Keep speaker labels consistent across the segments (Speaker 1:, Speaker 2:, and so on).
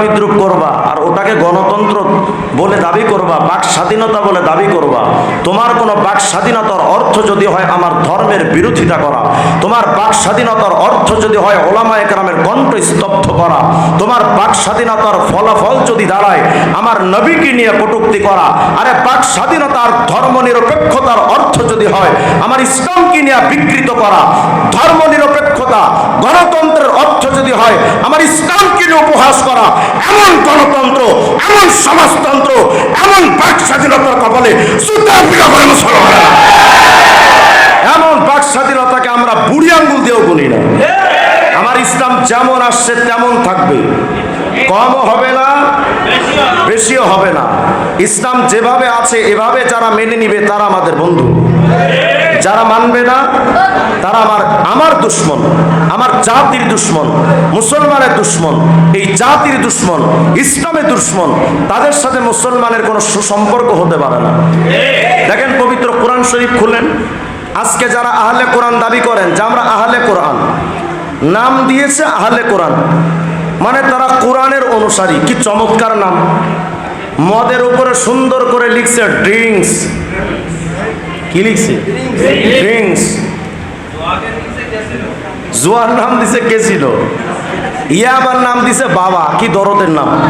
Speaker 1: বিদ্রুপ করবা আর ওটাকে গণতন্ত্র বলে দাবি করবা, বাক স্বাধীনতা বলে দাবি করবা, তোমার কোনো বাক স্বাধীনতার অর্থ যদি হয় আমার ধর্মের বিরোধিতা করা, তোমার বাক স্বাধীনতার অর্থ যদি হয় ওলামা একরামের কণ্ঠ স্তব্ধ করা তোমার বাক স্বাধীনতার ফলাফল যদি দাঁড়ায়, আমার নবীকে নিয়ে কটুক্তি করা, আরে বাক স্বাধীনতার ধর্ম নিরপেক্ষতার অর্থ যদি হয়, আমার ইসলামকে নিয়ে বিকৃত করা ধর্ম নিরপেক্ষতা গণতন্ত্রের অর্থ যদি হয়, আমার ইসলামকে নিয়ে উপহাস করা, এমন গণতন্ত্র, এমন সমাজতন্ত্র, এমন বাক স্বাধীনতার কপালে এমন বাক স্বাধীনতাকে আমরা বুড়ি আঙ্গুল দিয়েও গুনি না। আমার ইসলাম যেমন আসছে তেমন থাকবে। কমও হবে না, বেশিও হবে না। ইসলাম যেভাবে আছে, এভাবে যারা মেনে নিবে, তারা আমাদের বন্ধু। যারা মানবে না, তারা আমার আমার দুশ্মন, আমার জাতির দুশ্মন, মুসলমানের দুশ্মন, এই জাতির দুশ্মন ইসলামের দুশ্মন, তাদের সাথে মুসলমানের কোনো সুসম্পর্ক হতে পারে না। দেখেন পবিত্র কোরআন শরীফ খুলেন আজকে যারা আহলে কোরআন দাবি করেন, যে আমরা আহলে কোরআন নাম দিয়েছে আহলে কোরআন। মানে তারা কোরআনের অনুসারী। কি চমৎকার নাম। মদের উপরে সুন্দর করে লিখছে ড্রিঙ্কস। কি লিখছে? ড্রিঙ্কস। জুয়ার নাম দিছে কে ছিল? ইয়াবার নাম দিছে বাবা। কি দরদের নাম।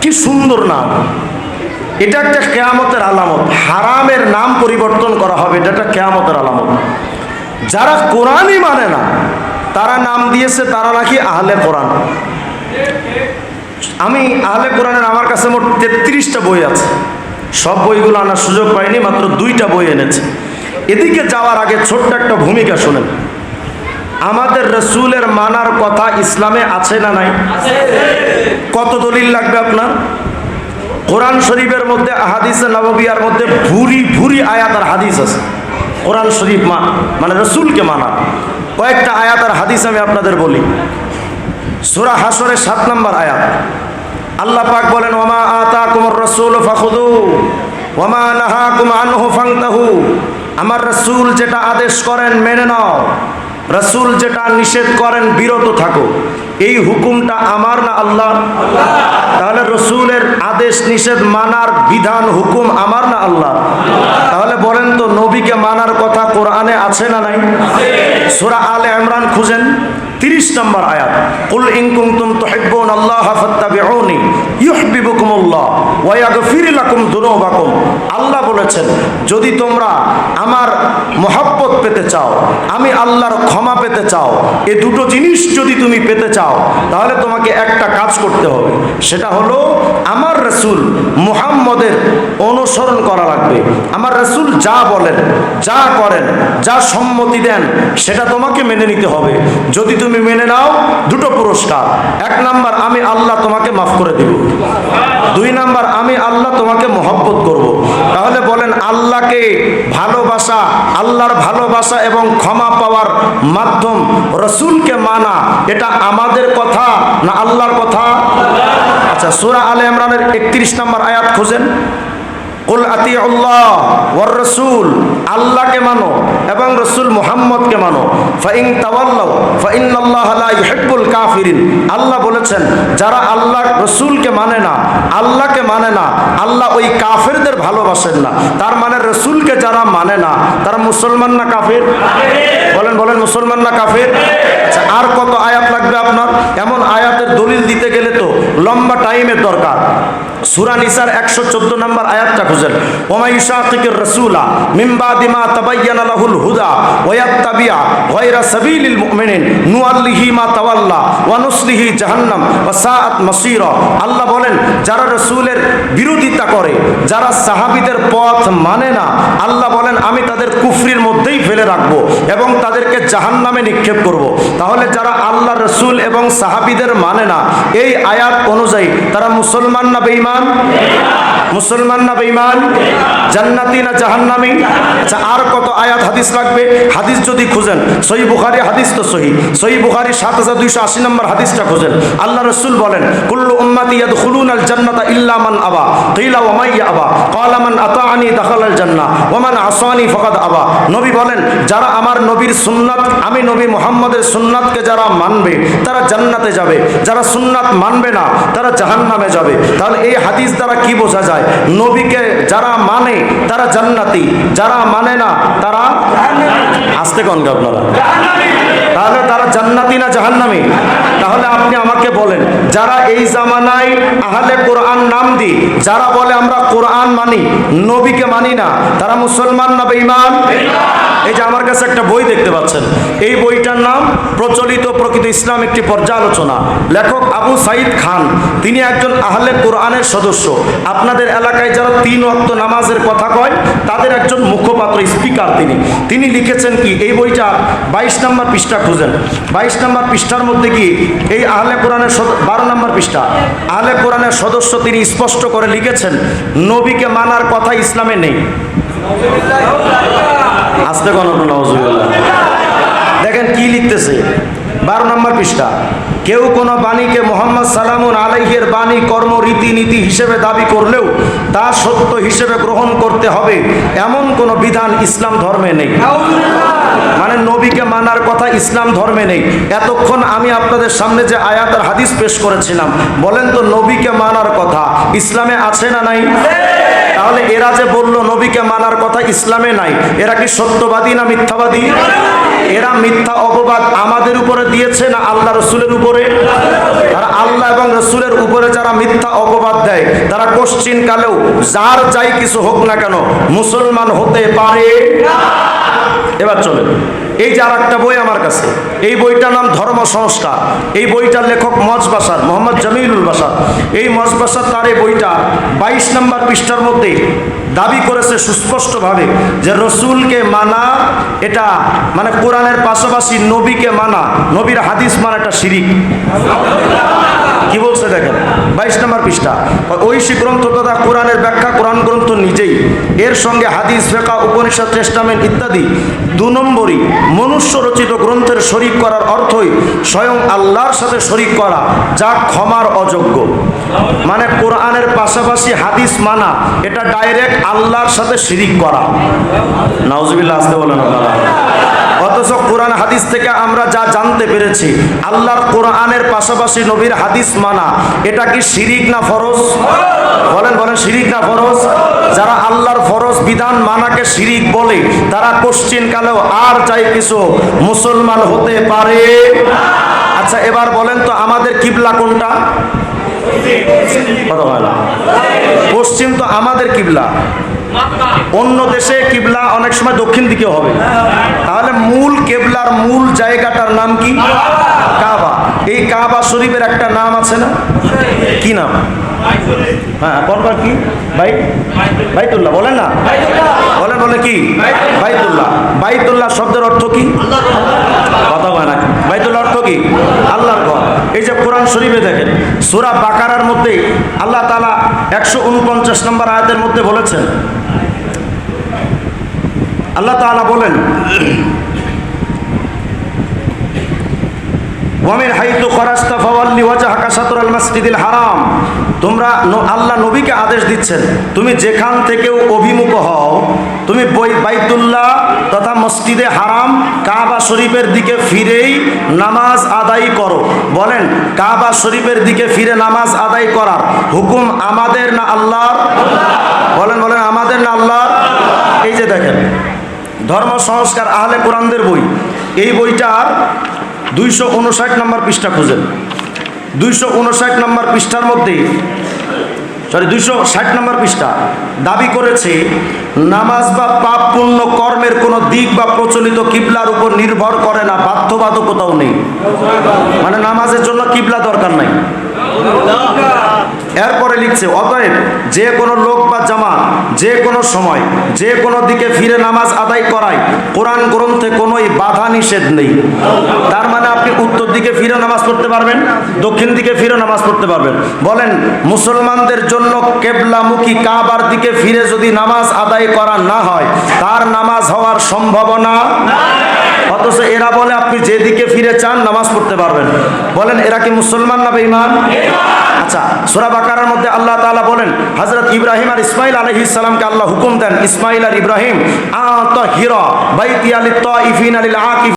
Speaker 1: কি সুন্দর নাম। এটা একটা কেয়ামতের আলামত। হারামের নাম পরিবর্তন করা হবে। এটা একটা কেয়ামতের আলামত। যারা কোরআনই মানে না তারা নাম দিয়েছে, তারা নাকি আহলে কোরআন। আমি আহলে কোরআনের আমার কাছে মোট তেত্রিশটা বই আছে। সব বইগুলো আনার সুযোগ পাইনি, মাত্র দুইটা বই এনেছে। এদিকে যাওয়ার আগে ছোট্ট একটা ভূমিকা শোনেন। আমাদের রসুলের মানার কথা ইসলামে আছে না নাই? কত দলিল লাগবে আপনার? কোরআন শরীফের মধ্যে, আহাদিসে নববিয়ার মধ্যে ভুরি ভুরি আয়াত আর হাদিস আছে। কোরআন শরীফ মা মানে রসুলকে মানা কয়েকটা আয়াত আর হাদিস আমি আপনাদের বলি। সুরা হাসরের সাত নম্বর আয়াত। আল্লাহ পাক বলেন, ওমা আতা কুমর রসুল ফাখুদু ওমা নাহা কুম আনহু ফাংতাহু। আমার রসুল যেটা আদেশ করেন, মেনে নাও। রসুল যেটা নিষেধ করেন, বিরত থাকো। এই হুকুমটা আমার না আল্লাহ তাহলে রসুলের আদেশ নিষেধ মানার বিধান, হুকুম আমার না আল্লাহ তাহলে বলেন তো, নবীকে মানার কথা কোরআনে আছে না নাই? সুরা আলে ইমরান খুঁজেন, তিরিশ নম্বর আয়াত। কুল ইন কুনতুম তুহিব্বুন আল্লাহ ফাত্তাবিউনি, ইউহিব্বুকুমুল্লাহ, ওয়া ইয়াগফির লাকুম যুনুবাকুম আল্লাহ বলেছেন, যদি তোমরা আমার মহাব্বত পেতে চাও, আমি আল্লাহর ক্ষমা পেতে চাও, এ দুটো জিনিস যদি তুমি পেতে চাও, তাহলে তোমাকে একটা কাজ করতে হবে। সেটা হলো, আমার রসুল মুহাম্মদের অনুসরণ করা লাগবে। আমার রসুল যা বলেন, যা করেন, যা সম্মতি দেন, সেটা তোমাকে মেনে নিতে হবে। যদি তুমি মেনে নাও, দুটো পুরস্কার। এক নাম্বার, আমি আল্লাহ তোমাকে মাফ করে দিব। দুই নাম্বার, আমি আল্লাহ তোমাকে মহব্বত করব। তাহলে বলেন, আল্লাহকে ভালোবাসা, আল্লাহর ভালোবাসা এবং ক্ষমা পাওয়ার মাধ্যম রসুলকে মানা, এটা আমাদের কথা না আল্লাহর কথা? আচ্ছা সুরা আলে ইমরানের একত্রিশ নম্বর আয়াত খোঁজেন। কুল আতি আল্লাহ ওয়ার রসুল, আল্লাহকে মানো এবং রসুল মুহাম্মদকে মানো। ফাইন তাওয়াল্লাহ ফাইন আল্লাহ লা ইউহিব্বুল কাফিরিন। আল্লাহ বলেছেন, যারা আল্লাহ রসুলকে মানে না, আল্লাহকে মানে না, আল্লাহ ওই কাফেরদের ভালোবাসেন না। তার মানে রসুলকে যারা মানে না, তারা মুসলমান না কাফের? বলেন বলেন, মুসলমান না কাফের? আচ্ছা আর কত আয়াত লাগবে আপনার? এমন আয়াতের দলিল দিতে গেলে তো লম্বা টাইমের দরকার। সুরা নিসার একশো চোদ্দ নম্বর আয়াতটা খুঁজেন। ওমাইশাকির রসুলা মিম্বা দিমা তাবাইয়ানা লাহুল হুদা ওয়াত্তাবিয়া গায়রা সাবিলিল মুমিনিন নুআল্লিহি মা তাওয়াল্লা ওয়া নুসলিহি জাহান্নাম ওয়া সাআত মাসীরা। আল্লাহ বলেন, যারা রসুলের বিরোধিতা করে, যারা সাহাবীদের পথ মানে না, আল্লাহ বলেন, আমি তাদের কুফরির মধ্যেই ফেলে রাখব এবং তাদেরকে জাহান্নামে নিক্ষেপ করব। তাহলে যারা আল্লাহ রসুল এবং সাহাবীদের মানে না, এই আয়াত অনুযায়ী তারা মুসলমান না বেঈমান? মুসলমান না বেঈমান, জান্নাতি না জাহান্নামী? আচ্ছা আর কত আয়াত, হাদিস লাগবে? হাদিস যদি খুঁজেন সহি বুখারি হাদিস তো সহি সহি বুখারি সাত হাজার দুইশো আশি নম্বর হাদিসটা খুঁজেন। আল্লাহ রসুল বলেন, কুল্লু উম্মাতি ইয়াদখুলুন আল জান্নাতা ইল্লা মান আবা। কিলা ওয়া মাইয়া আবা? ক্বালা মান আতাআনি দাখালাল জান্নাহ। ওয়া মান আসানি ফাকাদ আবা। নবী বলেন, যারা আমার নবীর সুন্নাত, আমি নবী মুহাম্মদের সুন্নাতকে যারা মানবে, তারা জান্নাতে যাবে। যারা সুন্নাত মানবে না, তারা জাহান্নামে যাবে। তাহলে এই হাদিস দ্বারা কি বোঝা যায়? নবীকে যারা মানে তারা জান্নাতি। যারা মানে না তারা আসতে কনকে আপনারা। তাহলে তারা জান্নাতি না জাহান্নামি? তাহলে আপনি আমাকে বলেন, যারা এই জামানায় আহলে কোরআন নাম দি যারা বলে আমরা কোরআন মানি, নবীকে মানি না, তারা মুসলমান না বেঈমান? এই যে আমার কাছে একটা বই দেখতে পাচ্ছেন। এই বইটার নাম প্রচলিত প্রকৃত ইসলাম একটি পর্যালোচনা। লেখক আবু সাইদ খান, তিনি একজন আহলে কোরআনের সদস্য। আপনাদের এলাকায় যারা তিন অক্ত নামাজের কথা কয়, তাদের একজন মুখপাত্র, স্পিকার তিনি। তিনি লিখেছেন কি, এই বইটা বাইশ নম্বর পৃষ্ঠা খুঁজেন বাইশ নম্বর পৃষ্ঠার মধ্যে কি এই আহলে কোরআনের বারো নম্বর পৃষ্ঠা? আহলে কোরআনের সদস্য তিনি স্পষ্ট করে লিখেছেন, নবীকে মানার কথা ইসলামে নেই। আসতে কোনো নজরুল্লাহ দেখেন কি লিখতেছে? বারো নম্বর পৃষ্ঠা। কেউ কোনো বাণীকে মোহাম্মদ সালামুন আলাইহের বাণী, কর্ম, রীতিনীতি হিসেবে দাবি করলেও তা সত্য হিসেবে গ্রহণ করতে হবে এমন কোনো বিধান ইসলাম ধর্মে নেই। মানে নবীকে মানার কথা ইসলাম ধর্মে নেই। এতক্ষণ আমি আপনাদের সামনে যে আয়াতের হাদিস পেশ করেছিলাম, বলেন তো নবীকে মানার কথা ইসলামে আছে না নাই? তাহলে এরা যে বলল নবীকে মানার কথা ইসলামে নাই, এরা কি সত্যবাদী না মিথ্যাবাদী? এরা মিথ্যা অপবাদ আমাদের উপরে দিয়েছে না আল্লাহ রসুলের উপরে? তারা আল্লাহ এবং রসুলের উপরে যারা মিথ্যা অপবাদ দেয়, তারা কোশ্চিন কালেও যার যাই কিছু হোক না কেন মুসলমান হতে পারে। এবার চলে এই যে আর একটা বই আমার কাছে, এই বইটার নাম ধর্ম সংস্কার। এই বইটার লেখক মজ বাসার, মোহাম্মদ জামিলুল বাসার। এই মজ বাসার তার এই বইটা বাইশ নম্বর পৃষ্ঠার মধ্যে দাবি করেছে সুস্পষ্টভাবে যে রসুলকে মানা এটা মানে কোরআনের পাশাপাশি নবীকে মানা, নবীর হাদিস মানা এটা শিরিক। কি বলছে দেখেন? বাইশ নম্বর পৃষ্ঠা। ঐশী গ্রন্থ তথা কোরআনের ব্যাখ্যা, কোরআন গ্রন্থ নিজেই। এর সঙ্গে হাদিস ফেকা উপনিষদ টেস্টামেন্ট ইত্যাদি দু নম্বরই। মনুষ্য রচিত গ্রন্থের শরিক করার অর্থই স্বয়ং আল্লাহর সাথে শরিক করা, যা ক্ষমার অযোগ্য। মানে কোরআনের পাশাপাশি হাদিস মানা, এটা ডাইরেক্ট আল্লাহর সাথে শিরিক করা। নাউজুবিল্লাহ, আসতে বলেন আপনারা। অথচ কোরআন হাদিস থেকে আমরা যা জানতে পেরেছি, আল্লাহর কোরআনের পাশাপাশি নবীর হাদিস মানা। এটা কি শিরিক না ফরজ? বলেন বলেন, শিরিক না ফরজ? যারা আল্লাহর ফরজ বিধান মানাকে শিরিক বলে, তারা কোশ্চিন কালেও আর চাই কিছু মুসলমান হতে পারে? আচ্ছা এবার বলেন তো আমাদের কিবলা কোনটা। পশ্চিম তো আমাদের কিবলা। অন্য দেশে কিবলা অনেক সময় দক্ষিণ দিকে হবে। তাহলে মূল কেবলার মূল জায়গাটার নাম কি? কাবা। এই কাবা শরীফের একটা নাম আছে না? কি নাম? হ্যাঁ কোনবার কি? ভাই বাইতুল্লাহ, বলেন না। বলেন, বলে কি? বাইতুল্লাহ। বাইতুল্লাহ শব্দের অর্থ কি? কথা হয় না। বাইতুল্লাহ অর্থ কি? আল্লাহর ঘর। এই যে কোরআন শরীফে দেখেন, সুরা বাকারার মধ্যে আল্লাহ তালা একশো উনপঞ্চাশ নম্বর আয়াতের মধ্যে বলেছেন। আল্লাহ তাআলা বলেন ওয়ামিন হাইতু খরাস্তা ফাওয়াল্লি ওয়াজহাকা শাতরাল মাসজিদিল হারাম। তোমরা আল্লাহ নবীকে আদেশ দিচ্ছেন, তুমি যেখান থেকেও অভিমুখ হও, তুমি বই- বাইতুল্লাহ তথা মসজিদে হারাম, কাবা শরীফের দিকে ফিরেই নামাজ আদায় করো। বলেন, কাবা শরীফের দিকে ফিরে নামাজ আদায় করার হুকুম আমাদের না আল্লাহর? বলেন বলেন, আমাদের না আল্লাহর? এই যে দেখেন, ধর্ম, সংস্কার, আহলে কোরআনদের বই। এই বইটার দুইশো উনষাট নম্বর পৃষ্ঠা খুঁজেন। দুইশো উনষাট নম্বর পৃষ্ঠার মধ্যে সরি দুইশো ষাট নম্বর পৃষ্ঠা দাবি করেছে, নামাজ বা পাপ পূর্ণ কর্মের কোনো দিক বা প্রচলিত কিবলার উপর নির্ভর করে না, বাধ্যবাধকতাও নেই। মানে নামাজের জন্য কিবলা দরকার নাই। এরপরে লিখছে, অতএব যে কোনো লোক বা জামাত যে কোনো সময় যে কোনো দিকে ফিরে নামাজ আদায় করায় কোরআন গ্রন্থে কোনোই বাধা নিষেধ নেই। তার মানে আপনি উত্তর দিকে ফিরে নামাজ পড়তে পারবেন, দক্ষিণ দিকে ফিরে নামাজ পড়তে পারবেন। বলেন, মুসলমানদের জন্য কেবলামুখী কাবার দিকে ফিরে যদি নামাজ আদায় করা না হয়, তার নামাজ হওয়ার সম্ভাবনা অথচ এরা বলে আপনি যেদিকে ফিরে চান নামাজ পড়তে পারবেন। বলেন, এরা কি মুসলমান না বেঈমান? আচ্ছা সূরা বাকারার মধ্যে আল্লাহ তালা বলেন হজরত ইব্রাহিম আর ইসমাইল আলাইহিস সালামকে আল্লাহ হুকুম দেন ইসমাইল আর ইব্রাহিম আ তাহিরা বাইতি আলিত তাইফিন আলী আকিফ